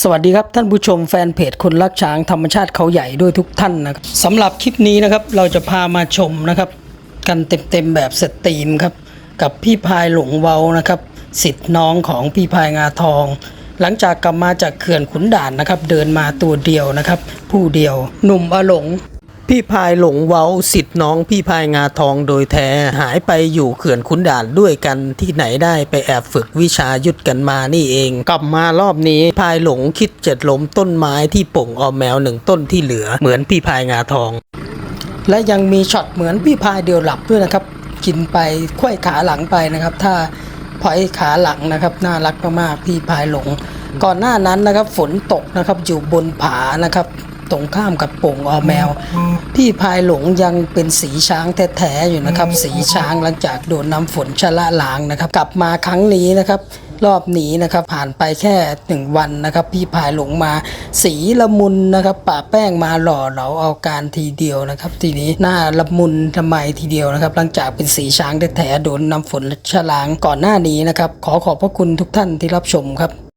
สวัสดีครับท่านผู้ชมแฟนเพจคนรักช้างธรรมชาติเขาใหญ่ด้วยทุกท่านนะครับสำหรับคลิปนี้นะครับเราจะพามาชมนะครับ กันเต็มๆแบบสตรีมครับ กับพี่พายหลงเวานะครับสิทธิ์น้องของพี่พายงาทอง หลังจากกลับมาจากเขื่อนขุนด่านนะครับ เดินมาตัวเดียวนะครับ ผู้เดียว หนุ่มอาหลง พี่พายหลงเว้าสิทธิ์น้องพี่พายงาทองโดยแท้หายไปอยู่เขื่อนขุนด่านด้วยกันที่ไหนได้ไปแอบฝึกวิชายุทธกันมานี่เอง กลับมารอบนี้พายหลงคิดจะล้มต้นไม้ที่ป่งออมแมวหนึ่งต้นที่เหลือเหมือนพี่พายงาทอง และยังมีช็อตเหมือนพี่พายเดียวหลับด้วยนะครับ กินไปควยขาหลังไปนะครับ ถ้าพอยขาหลังนะครับน่ารักมากๆพี่พายหลง ก่อนหน้านั้นนะครับฝนตกนะครับอยู่บนผานะครับ ตรงข้ามกับโป่งออแมว พี่พายหลงยังเป็นสีช้างแท้ๆอยู่นะครับ สีช้างหลังจากโดนน้ำฝนชะละล้างนะครับ กลับมาครั้งนี้นะครับ รอบนี้นะครับผ่านไปแค่หนึ่งวันนะครับ พี่พายหลงมาสีละมุนนะครับปะแป้งมาหล่อเหลาเอาการทีเดียวนะครับ ทีนี้หน้าละมุนทำไมทีเดียวนะครับหลังจากเป็นสีช้างแท้ๆโดนน้ำฝนชะล้างก่อนหน้านี้นะครับ ขอขอบพระคุณทุกท่านที่รับชมครับ